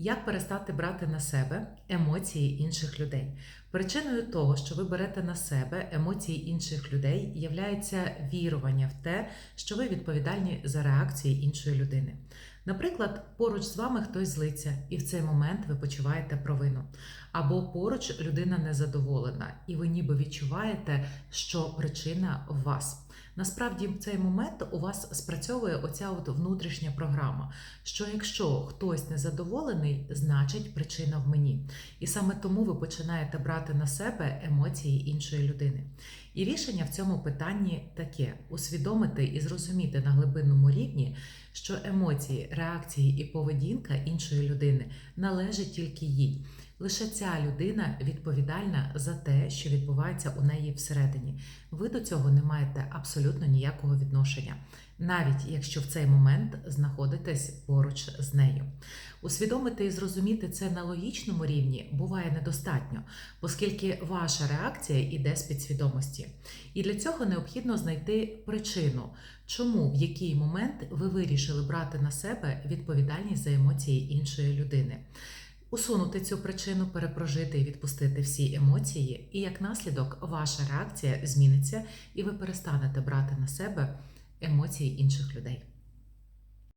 Як перестати брати на себе емоції інших людей? Причиною того, що ви берете на себе емоції інших людей, являється вірування в те, що ви відповідальні за реакції іншої людини. Наприклад, поруч з вами хтось злиться, і в цей момент ви почуваєте провину. Або поруч людина незадоволена, і ви ніби відчуваєте, що причина в вас. Насправді, в цей момент у вас спрацьовує оця от внутрішня програма, що якщо хтось незадоволений, значить причина в мені. І саме тому ви починаєте брати на себе емоції іншої людини. І рішення в цьому питанні таке: усвідомити і зрозуміти на глибинному рівні, що емоції, реакції і поведінка іншої людини належать тільки їй. Лише ця людина відповідальна за те, що відбувається у неї всередині. Ви до цього не маєте абсолютно ніякого відношення, навіть якщо в цей момент знаходитесь поруч з нею. Усвідомити і зрозуміти це на логічному рівні буває недостатньо, оскільки ваша реакція йде з підсвідомості. І для цього необхідно знайти причину, чому в який момент ви вирішили брати на себе відповідальність за емоції іншої людини. Усунути цю причину, перепрожити і відпустити всі емоції, і як наслідок ваша реакція зміниться, і ви перестанете брати на себе емоції інших людей.